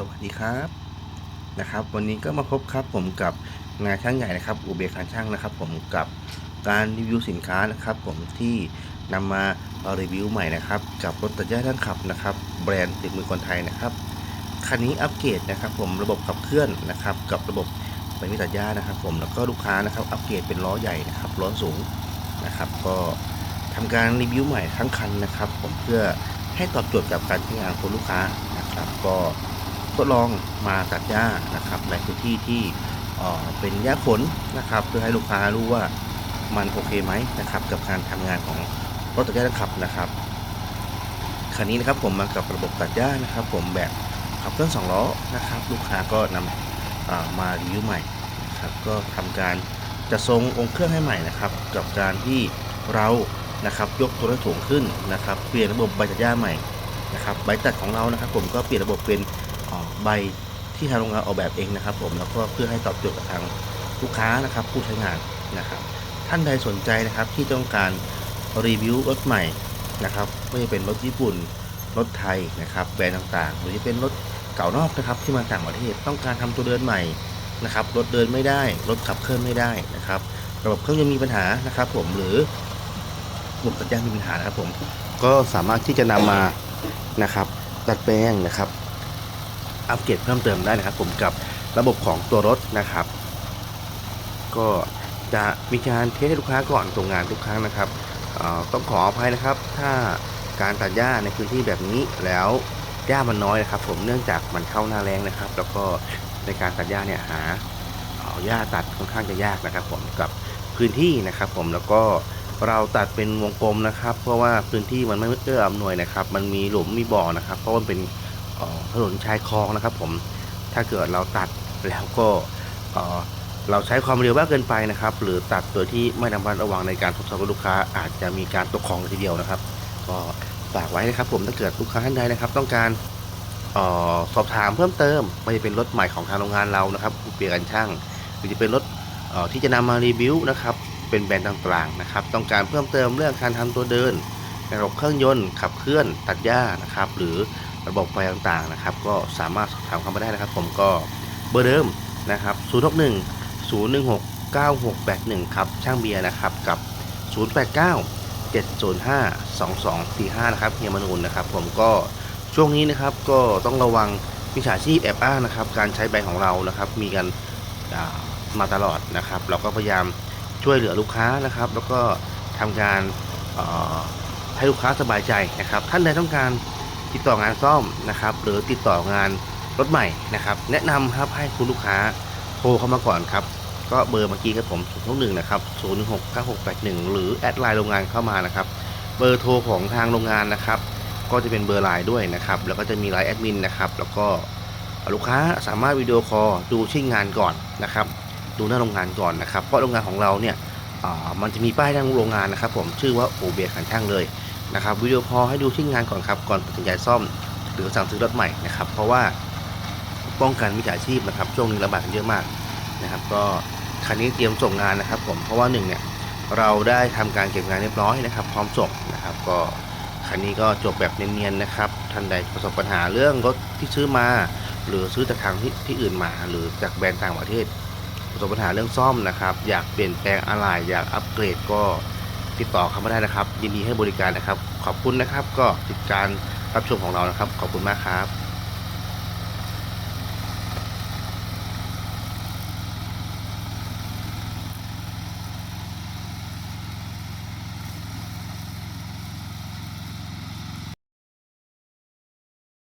สวัสดีครับนะครับ วันนี้ก็มาพบครับผมกับงานช่างใหญ่นะครับอูเบคานช่างนะครับ ผมกับการรีวิวสินค้านะครับ ผมที่นำมารีวิวใหม่นะครับ กับรถตัดหญ้าทั้งขับนะครับ แบรนด์ติดมือคนไทยนะครับคันนี้อัปเกรดนะครับ ผมระบบขับเคลื่อนนะครับ กับระบบไฟมิตัดหญ้านะครับ ผมแล้วก็ลูกค้านะครับ อัปเกรดเป็นล้อใหญ่นะครับล้อสูงนะครับ ก็ทำการรีวิวใหม่ทั้งคันนะครับ ผมเพื่อให้ตอบโจทย์กับการใช้งานของลูกค้านะครับ ก็ ทดลองมาตัดหญ้านะครับในพื้นที่ที่เป็นหญ้าขนนะครับ เพื่อให้ลูกค้ารู้ว่ามันโอเคไหมนะครับ กับการทำงานของรถตัดหญ้าขับนะครับคันนี้นะครับผมมากับระบบตัดหญ้านะครับ ผมแบบขับเคลื่อนสองล้อนะครับ ลูกค้าก็นำเอ่อมารีวิวใหม่นะครับก็ทำการจะทรงองค์เครื่องให้ใหม่นะครับ กับการที่เรานะครับยกตัวรถถุงขึ้นนะครับ เปลี่ยนระบบใบตัดหญ้าใหม่นะครับใบตัดของเรานะครับ ผมก็เปลี่ยนระบบเป็น ใบที่ทางโรงงานออกแบบเองนะครับ ผมแล้วก็เพื่อให้ตอบโจทย์กับทางลูกค้านะครับ ผู้ใช้งานนะครับ ท่านใดสนใจนะครับที่ต้องการรีวิวรถใหม่นะครับไม่ว่าจะเป็นรถญี่ปุ่นรถไทยนะครับแบรนด์ต่างๆ หรือจะเป็นรถเก่านอกนะครับที่มาต่างประเทศต้องการทำตัวเดินใหม่นะครับรถเดินไม่ได้รถขับเคลื่อนไม่ได้นะครับระบบเครื่องยนต์มีปัญหานะครับ ผมหรือระบบตัดหญ้ามีปัญหานะครับผมก็สามารถที่จะนำมานะครับดัดแปลงนะครับ อัปเกรดเพิ่มเติมได้นะครับผมกับระบบของตัวรถนะครับ ก็จะมีการเทสให้ลูกค้าก่อนส่งงานทุกครั้งนะครับต้องขออภัยนะครับ ถ้าการตัดหญ้าในพื้นที่แบบนี้แล้วหญ้ามันน้อยนะครับ ผมเนื่องจากมันเข้าหน้าแรงนะครับ แล้วก็ในการตัดหญ้าเนี่ยหาหญ้าตัดค่อนข้างจะยากนะครับ ผมกับพื้นที่นะครับ ผมแล้วก็เราตัดเป็นวงกลมนะครับ เพราะว่าพื้นที่มันไม่เอื้ออำนวยนะครับ มันมีหลุมมีบ่อนะครับ เพราะว่ามันเป็น ถนนชายคลองนะครับ ผมถ้าเกิดเราตัดแล้วก็เออเราใช้ความเร็วมากเกินไปนะครับ หรือตัดโดยที่ไม่ระมัดระวังในการทดสอบกับลูกค้า อาจจะมีการตกของทีเดียวนะครับ ก็ฝากไว้นะครับ ผมถ้าเกิดลูกค้าท่านใดนะครับ ต้องการออสอบถามเพิ่มเติมไม่ว่าจะเป็นรถใหม่ของทางโรงงานเรานะครับเปลี่ยนกันช่างหรือจะเป็นรถออที่จะนำมารีวิวนะครับเป็นแบรนด์ต่างๆนะครับ ต้องการเพิ่มเติมเรื่องการทำตัวเดินระบบเครื่องยนต์ขับเคลื่อนตัดหญ้านะครับ หรือ ระบบไฟต่างๆนะครับ ก็สามารถสอบถามเข้ามาได้นะครับ ผมก็เบอร์เดิมนะครับ 061 0169681 ครับ ช่างเบียร์นะครับ กับ 089 705 2245 นะครับเฮียมนูนนะครับ ผมก็ช่วงนี้นะครับก็ต้องระวังมิจฉาชีพแอบอ้างนะครับ การใช้ใบของเรานะครับ มีกันมาตลอดนะครับ เราก็พยายามช่วยเหลือลูกค้านะครับ แล้วก็ทำการให้ลูกค้าสบายใจนะครับ ท่านใดต้องการ ติดต่องานซ่อมนะครับ หรือติดต่องานรถใหม่นะครับ แนะนำครับให้คุณลูกค้าโทรเข้ามาก่อนครับ ก็เบอร์เมื่อกี้ครับผม0 6 1นะครับ0 6 9 6 8 1หรือแอดไลน์โรงงานเข้ามานะครับ เบอร์โทรของทางโรงงานนะครับ ก็จะเป็นเบอร์ไลน์ด้วยนะครับ แล้วก็จะมีไลน์แอดมินนะครับ แล้วก็ลูกค้าสามารถวิดีโอคอลดูชิ้นงานก่อนนะครับ ดูหน้าโรงงานก่อนนะครับ เพราะโรงงานของเราเนี่ยมันจะมีป้ายทางโรงงานนะครับ ผมชื่อว่าโอเบียขันช่างเลย นะครับวิดีโอคอให้ดูชิ้นงานก่อนครับก่อนตัดสินใจซ่อม หรือสั่งซื้อรถใหม่นะครับ เพราะว่าป้องกันมิจฉาชีพนะครับ ช่วงนี้ระบาดเยอะมากนะครับ ก็คันนี้เตรียมส่งงานนะครับ ผมเพราะว่าหนึ่งเนี่ยเราได้ทำการเก็บงานเรียบร้อยนะครับ พร้อมส่งนะครับ ก็คันนี้ก็จบแบบเนียนๆนะครับท่านใดประสบปัญหาเรื่องรถที่ซื้อมา หรือซื้อจากทางที่ที่อื่นมา หรือจากแบรนด์ต่างประเทศ ประสบปัญหาเรื่องซ่อมนะครับ อยากเปลี่ยนแปลงอะไรอยากอัปเกรดก็ ติดต่อเข้ามาได้นะครับ ยินดีให้บริการนะครับ ขอบคุณนะครับ ก็ติดการรับชมของเรานะครับ ขอบคุณมากครับ